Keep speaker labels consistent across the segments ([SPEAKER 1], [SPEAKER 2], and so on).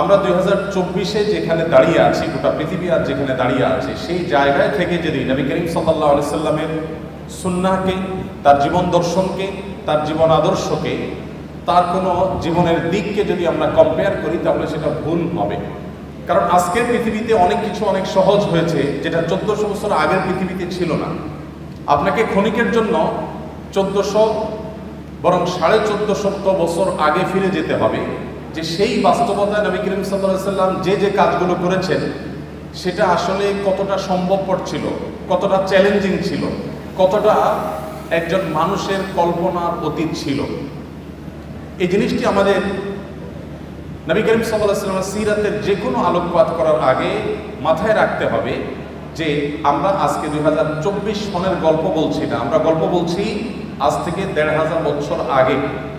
[SPEAKER 1] আমরা দুই হাজার চব্বিশে যেখানে দাঁড়িয়ে আছি, গোটা পৃথিবী আর যেখানে দাঁড়িয়ে আছে, সেই জায়গায় থেকে যদি নবী করিম সাল্লাহ আলাইসাল্লামের সুন্নাহকে, তার জীবন দর্শনকে, তার জীবন আদর্শকে, তার কোনো জীবনের দিককে যদি আমরা কম্পেয়ার করি, তাহলে সেটা ভুল হবে। কারণ আজকের পৃথিবীতে অনেক কিছু অনেক সহজ হয়েছে, যেটা চোদ্দশো বছর আগের পৃথিবীতে ছিল না। আপনাকে ক্ষণিকের জন্য চোদ্দশো বরং সাড়ে চোদ্দশো বছর আগে ফিরে যেতে হবে। যে সেই বাস্তবতায় নবী করিম সাল্লাম যে যে কাজগুলো করেছেন, সেটা আসলে কতটা সম্ভবপর ছিল, কতটা চ্যালেঞ্জিং ছিল, কতটা একজন মানুষের কল্পনার অতীত ছিল। এই জিনিসটি আমাদের নবী করিম সাল্লামের সিরাতের যে কোনো আলোকপাত করার আগে মাথায় রাখতে হবে যে আমরা আজকে দুই হাজার চব্বিশ সনের গল্প বলছি না, আমরা গল্প বলছি আজ থেকে দেড় হাজার বছর আগে।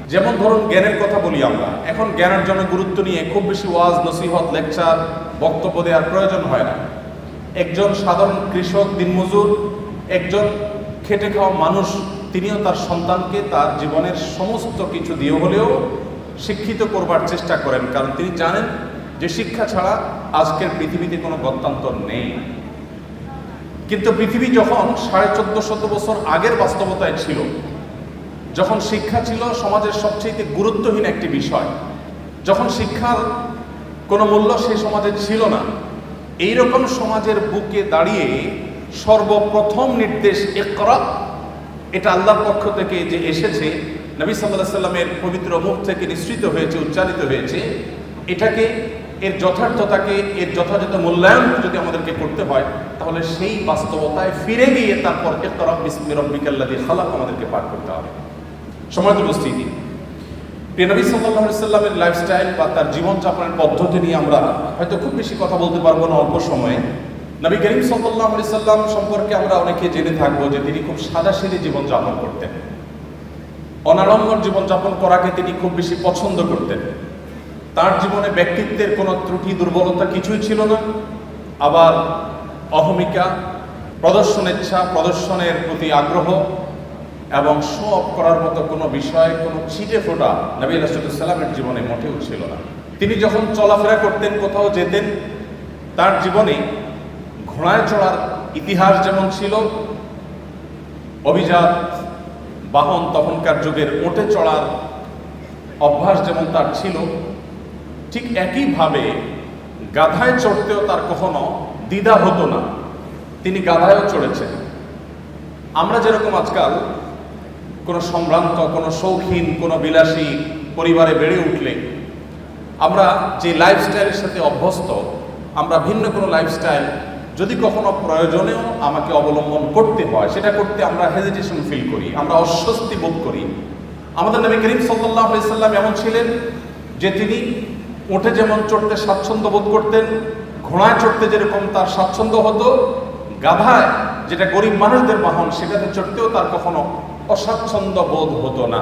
[SPEAKER 1] যেমন ধরুন জ্ঞানের কথা বলি আমরা। এখন জ্ঞানের জন্য গুরুত্ব নিয়ে খুব বেশি ওয়াজ, নসিহত, লেকচার, বক্তব্য দেওয়ার প্রয়োজন হয় না। একজন সাধারণ কৃষক, দিনমজুর, একজন খেটে খাওয়া মানুষ, তিনিও তার সন্তানকে তার জীবনের সমস্ত কিছু দিয়ে হলেও শিক্ষিত করবার চেষ্টা করেন। কারণ তিনি জানেন যে শিক্ষা ছাড়া আজকের পৃথিবীতে কোনো গত্যান্তর নেই। কিন্তু পৃথিবী যখন সাড়ে চোদ্দ শত বছর আগের বাস্তবতায় ছিল, যখন শিক্ষা ছিল সমাজের সবচেয়ে গুরুত্বহীন একটি বিষয়, যখন শিক্ষার কোনো মূল্য সেই সমাজে ছিল না, এইরকম সমাজের বুকে দাঁড়িয়ে সর্বপ্রথম নির্দেশ এক একরা এটা আল্লাহর পক্ষ থেকে যে এসেছে, নবী সাল্লাহ সাল্লামের পবিত্র মুখ থেকে নিঃসৃত হয়েছে, উচ্চারিত হয়েছে, এটাকে এর যথার্থতাকে, এর যথাযথ মূল্যায়ন যদি আমাদেরকে করতে হয়, তাহলে সেই বাস্তবতায় ফিরে গিয়ে তারপর একরা বিসমি রব্বিকাল্লাদি খালাক আমাদেরকে পাঠ করতে হবে। সমাজ উপস্থিতি, প্রিয় নবী সাল্লাহ সাল্লামের লাইফস্টাইল বা তার জীবনযাপনের পদ্ধতি নিয়ে আমরা হয়তো খুব বেশি কথা বলতে পারব না অল্প সময়ে। নবী করিম সাল্লাহ সাল্লাম সম্পর্কে আমরা অনেকে জেনে থাকব যে তিনি খুব সাদাসিধে জীবনযাপন করতেন। অনাড়ম্বর জীবনযাপন করাকে তিনি খুব বেশি পছন্দ করতেন। তার জীবনে ব্যক্তিত্বের কোনো ত্রুটি, দুর্বলতা কিছুই ছিল না। আবার অহমিকা প্রদর্শন ইচ্ছা, প্রদর্শনের প্রতি আগ্রহ এবং অফ করার মতো কোনো বিষয়ে, কোনো ছিটে ফোটা নবী রাসুলামের জীবনে মোটেও ছিল না। তিনি যখন চলাফেরা করতেন, কোথাও যেতেন, তার জীবনে ঘোড়ায় চড়ার ইতিহাস যেমন ছিল, অভিজাত বাহন তখনকার যুগের ওটে চড়ার অভ্যাস যেমন তার ছিল ঠিক একইভাবে গাধায় চড়তেও তার কখনো দ্বিধা হতো না। তিনি গাধায়ও চড়েছেন। আমরা যেরকম আজকাল কোনো সম্ভ্রান্ত, কোনো শৌখিন, কোনো বিলাসী পরিবারে বেড়ে উঠলে, আমরা যে লাইফস্টাইলের সাথে অভ্যস্ত, আমরা ভিন্ন কোনো লাইফস্টাইল যদি কখনো প্রয়োজনেও আমাকে অবলম্বন করতে হয়, সেটা করতে আমরা হেজিটেশন ফিল করি, আমরা অস্বস্তি বোধ করি। আমাদের নবী করিম সাল্লাহ সাল্লাম এমন ছিলেন যে তিনি উঠে যেমন চড়তে স্বাচ্ছন্দ্য বোধ করতেন, ঘোড়ায় চড়তে যেরকম তার স্বাচ্ছন্দ্য হতো, গাধায় যেটা গরিব মানুষদের বাহন সেটাতে চড়তেও তার কখনো অস্বাচ্ছন্দ্য বোধ হতো না।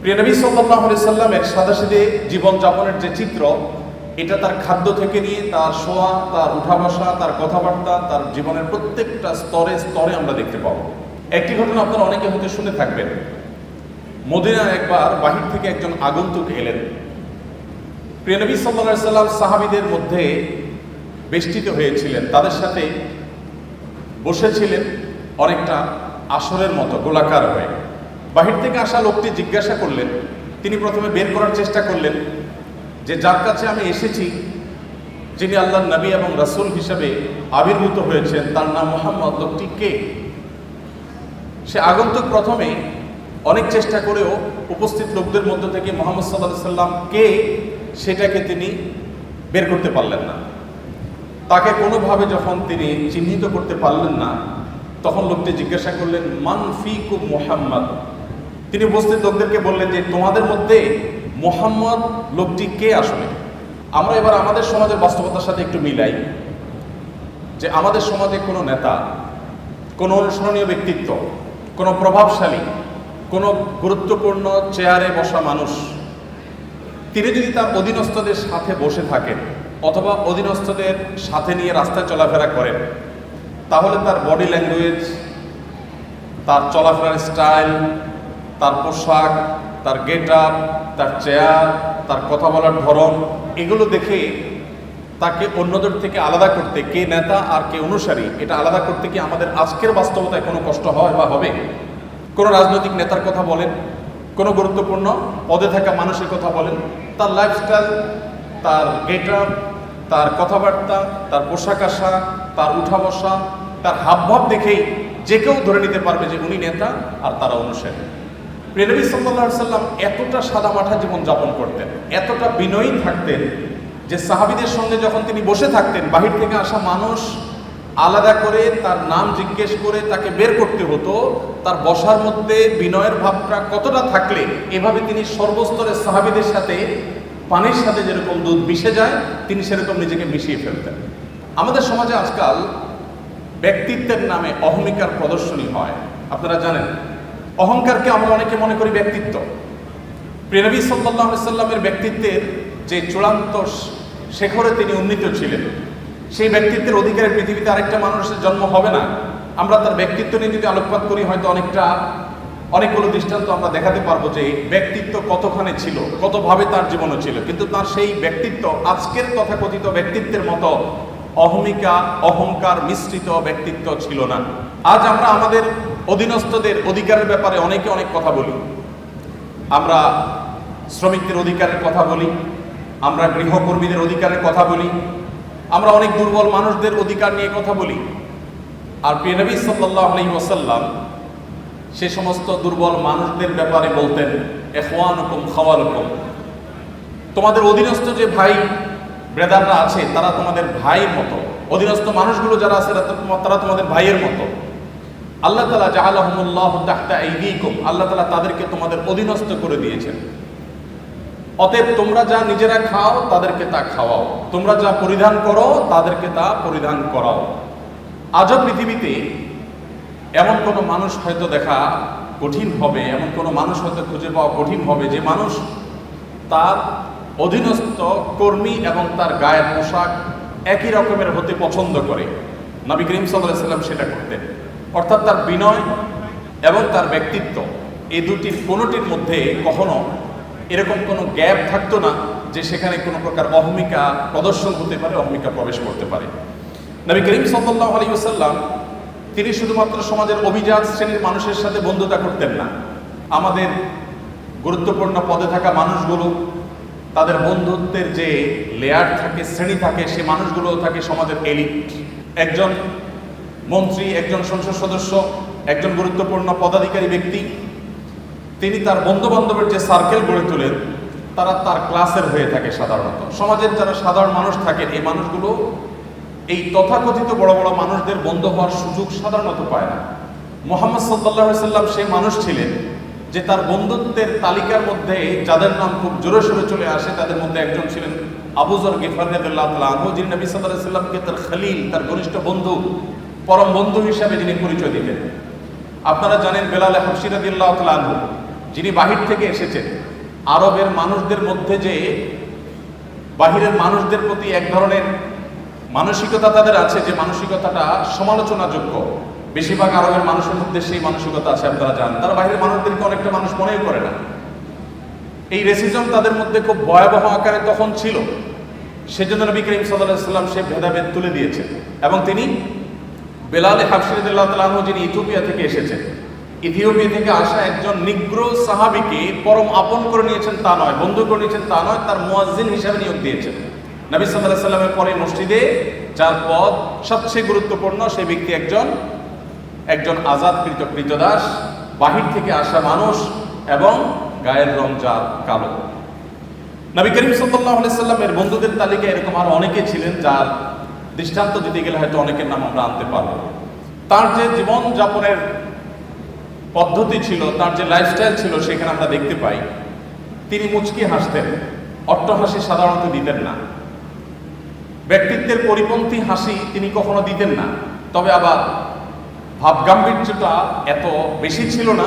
[SPEAKER 1] প্রিয় নবী সাল্লাহ সাল্লামের সাদাসিদে জীবনযাপনের যে চিত্র, এটা তার খাদ্য থেকে নিয়ে তার শোয়া, তার উঠা বসা তার কথাবার্তা, তার জীবনের প্রত্যেকটা স্তরে স্তরে আমরা দেখতে পাবো। একটি ঘটনা আপনারা অনেকে হতে শুনে থাকবেন। মদিনা একবার বাহির থেকে একজন আগন্তুক এলেন। প্রিয় নবী সাল্লাহ সাল্লাম সাহাবিদের মধ্যে বেষ্টিত হয়েছিলেন। তাদের সাথে বসেছিলেন অনেকটা আসরের মতো, গোলাকার হয়ে। বাহির থেকে আসা লোকটি জিজ্ঞাসা করলেন, তিনি প্রথমে বের করার চেষ্টা করলেন যে, যার কাছে আমি এসেছি, যিনি আল্লাহ নবী এবং রাসুল হিসেবে আবির্ভূত হয়েছেন, তার নাম মোহাম্মদ, লোকটি কে? সে আগন্তুক প্রথমে অনেক চেষ্টা করেও উপস্থিত লোকদের মধ্য থেকে মোহাম্মদ সাল্লাহ সাল্লাম কে সেটাকে তিনি বের করতে পারলেন না। তাকে কোনোভাবে যখন তিনি চিহ্নিত করতে পারলেন না, তখন লোকটি জিজ্ঞাসা করলেন, মান ফিকুম মোহাম্মদ? তিনি উপস্থিত লোকদেরকে বললেন যে, তোমাদের মধ্যে মোহাম্মদ লোকটি কে আসলে? আমরা এবার আমাদের সমাজের বাস্তবতার সাথে একটু মিলাই যে, আমাদের সমাজে কোনো নেতা, কোনো অনুসরণীয় ব্যক্তিত্ব, কোনো প্রভাবশালী, কোনো গুরুত্বপূর্ণ চেয়ারে বসা মানুষ তিনি যদি তার অধীনস্থদের সাথে বসে থাকেন অথবা অধীনস্থদের সাথে নিয়ে রাস্তায় চলাফেরা করেন, তাহলে তার বডি ল্যাঙ্গুয়েজ তার চলাফেরার স্টাইল তার পোশাক, তার গেট আপ তার চেয়ার তার কথা বলার ধরন, এগুলো দেখে তাকে অন্যদের থেকে আলাদা করতে কে নেতা আর কে অনুসারী, এটা আলাদা করতে কি আমাদের আজকের বাস্তবতায় কোনো কষ্ট হয় বা হবে? কোনো রাজনৈতিক নেতার কথা বলেন কোনো গুরুত্বপূর্ণ পদে থাকা মানুষের কথা বলেন। তার লাইফস্টাইল তার গেট তার কথাবার্তা, তার পোশাক আশা তার উঠা বসা, তার হাবভাব দেখেই যে কেউ ধরে নিতে পারবে যে উনি নেতা আর তারা অনুসারী। প্রেনবী সাল্লাহ সাল্লাম এতটা সাদামাঠা জীবন যাপন করতেন, এতটা বিনয়ী থাকতেন যে সাহাবিদের সঙ্গে যখন তিনি বসে থাকতেন, বাহির থেকে আসা মানুষ আলাদা করে তার নাম জিজ্ঞেস করে তাকে বের করতে হতো। তার বসার মধ্যে বিনয়ের ভাবটা কতটা থাকলে, এভাবে তিনি সর্বস্তরের সাহাবিদের সাথে, পানির সাথে যেরকম দুধ মিশে যায়, তিনি সেরকম নিজেকে মিশিয়ে ফেলতেন। আমাদের সমাজে আজকাল ব্যক্তিত্বের নামে অহমিকার প্রদর্শনী হয়। আপনারা জানেন, অহংকারকে আমরা অনেকে মনে করি ব্যক্তিত্ব। প্রেনবী সাল্লাহ সাল্লামের ব্যক্তিত্বের যে চূড়ান্ত শেখরে তিনি উন্নীত ছিলেন। সেই ব্যক্তিত্বের অধিকারে পৃথিবীতে আরেকটা মানুষের জন্ম হবে না। আমরা তার ব্যক্তিত্ব নিয়ে যদি আলোকপাত করি, হয়তো অনেকটা, অনেকগুলো দৃষ্টান্ত আমরা দেখাতে পারব যে ব্যক্তিত্ব কতখানে ছিল, কতভাবে তার জীবনও ছিল। কিন্তু তার সেই ব্যক্তিত্ব, আজকের তথাকথিত ব্যক্তিত্বের মতো অহমিকা, অহংকার মিশ্রিত ব্যক্তিত্ব ছিল না। আজ আমরা আমাদের অধীনস্থদের অধিকারের ব্যাপারে অনেকে অনেক কথা বলি। আমরা শ্রমিকদের অধিকারের কথা বলি, আমরা গৃহকর্মীদের অধিকারের কথা বলি আমরা অনেক দুর্বল মানুষদের অধিকার নিয়ে কথা বলি। আর প্রিয়নবী সাল্লাহ আলহি ওসাল্লাম সে সমস্ত দুর্বল মানুষদের ব্যাপারে বলতেন এখওয়ানুকুম খাওয়ালুকুম। তোমাদের অধীনস্থ যে ভাই ব্রেদাররা আছে, তারা তোমাদের ভাইয়ের মতো। অধীনস্থ মানুষগুলো যারা আছে, তারা- তোমাদের ভাইয়ের মতো। আল্লাহ তালা জাহালাহমুল্লাহ তাহতা এইদিকুম আল্লাহ তালা তাদেরকে তোমাদের অধীনস্থ করে দিয়েছেন। অতএব তোমরা যা নিজেরা খাও, তাদেরকে তা খাওয়াও। তোমরা যা পরিধান করো, তাদেরকে তা পরিধান করাও। আজও পৃথিবীতে এমন কোনো মানুষ হয়তো দেখা কঠিন হবে, এমন কোনো মানুষ হয়তো খুঁজে পাওয়া কঠিন হবে, যে মানুষ তার অধীনস্থ কর্মী এবং তার গায়ের পোশাক একই রকমের হতে পছন্দ করে। নবী করিম সাল্লাম সেটা করতেন। অর্থাৎ তার বিনয় এবং তার ব্যক্তিত্ব, এই দুটির কোনোটির মধ্যে কখনো এরকম কোনো গ্যাপ থাকতো না যে সেখানে কোনো প্রকার অহমিকা প্রদর্শন হতে পারে, অহমিকা প্রবেশ করতে পারে। নবী করিম সাল্লাহ আলী ওসাল্লাম তিনি শুধুমাত্র সমাজের অভিজাত শ্রেণির মানুষের সাথে বন্ধুতা করতেন না। আমাদের গুরুত্বপূর্ণ পদে থাকা মানুষগুলো, তাদের বন্ধুত্বের যে লেয়ার থাকে, শ্রেণি থাকে, সে মানুষগুলো থাকে সমাজের এলিট একজন মন্ত্রী, একজন সংসদ সদস্য, একজন গুরুত্বপূর্ণ পদাধিকারী ব্যক্তি তিনি তার বন্ধু বান্ধবের যে সার্কেল গড়ে তোলেন, তারা তার ক্লাসের হয়ে থাকে সাধারণত। সমাজের যারা সাধারণ মানুষ থাকেন, এই মানুষগুলো এই তথাকথিত বড় বড় মানুষদের বন্ধু হওয়ার সুযোগ সাধারণত পায় না। মোহাম্মদ সাল্লাহ সাল্লাম সেই মানুষ ছিলেন যে তার বন্ধুত্বের তালিকার মধ্যে যাদের নাম খুব জোরে সোরে চলে আসে, তাদের মধ্যে একজন ছিলেন আবুজর গিফার নেদুল্লাহ তালা যিনি নবী সাল্লাহ সাল্লামকে তার খালিল, তার ঘনিষ্ঠ বন্ধু, পরম বন্ধু হিসাবে যিনি পরিচয় দিতেন। আপনারা জানেন বেলাল হাসিরাদিল্লাহ তালা আনহু। যিনি বাহির থেকে এসেছেন, আরবের মানুষদের মধ্যে যে, বাহিরের মানুষদের প্রতি এক ধরনের মানসিকতা তাদের আছে, যে মানসিকতাটা সমালোচনাযোগ্য। বেশিরভাগ আরবের মানুষের মধ্যে সেই মানসিকতা আছে, আপনারা জানেন। তারা বাইরের মানুষদেরকে অনেকটা মানুষ মনেই করে না। এই রেসিজম তাদের মধ্যে খুব ভয়াবহ আকারে তখন ছিল। সেজন্য নবী করিম সাল্লাম সে ভেদাভেদ তুলে দিয়েছেন। এবং তিনি বেলাল হাফসিদুল্লাহ তালাহ যিনি ইথিওপিয়া থেকে এসেছেন ইথিওপিয়া থেকে আসা একজন নিগ্র সাহাবিকে পরম আপন করে নিয়েছেন তা নয়, বন্ধু করে নিয়েছেন তা নয়, তার মুয়াজ্জিন হিসাবে নিয়োগ দিয়েছেন। নবী সাল্লাহ সাল্লামের পরে মসজিদে যার পদ সবচেয়ে গুরুত্বপূর্ণ সেই ব্যক্তি একজন একজন আজাদ আজাদকৃত কৃতদাস, বাহির থেকে আসা মানুষ এবং গায়ের রং যার কালো। নবী করিম সাল্লাহ সাল্লামের বন্ধুদের তালিকায় এরকম আরও অনেকে ছিলেন যার দৃষ্টান্ত দিতে গেলে হয়তো অনেকের নাম আমরা আনতে পারব। তার যে জীবন যাপনের পদ্ধতি ছিল, তার যে লাইফস্টাইল ছিল সেখানে আমরা দেখতে পাই। তিনি মুচকি হাসতেন। অট্ট হাসি সাধারণত দিতেন না। ব্যক্তিত্বের পরিপন্থী হাসি তিনি কখনো দিতেন না। তবে আবার ভাবগাম্ভীর্যটা এত বেশি ছিল না,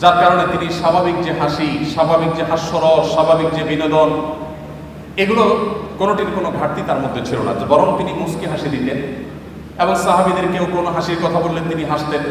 [SPEAKER 1] যার কারণে তিনি স্বাভাবিক যে হাসি, স্বাভাবিক যে হাস্যরস, স্বাভাবিক যে বিনোদন, এগুলো কোনোটির কোনো ঘাটতি তার মধ্যে ছিল না। বরং তিনি মুস্কি হাসি দিতেন এবং সাহাবিদের কেউ কোনো হাসির কথা বললেন তিনি হাসতেন।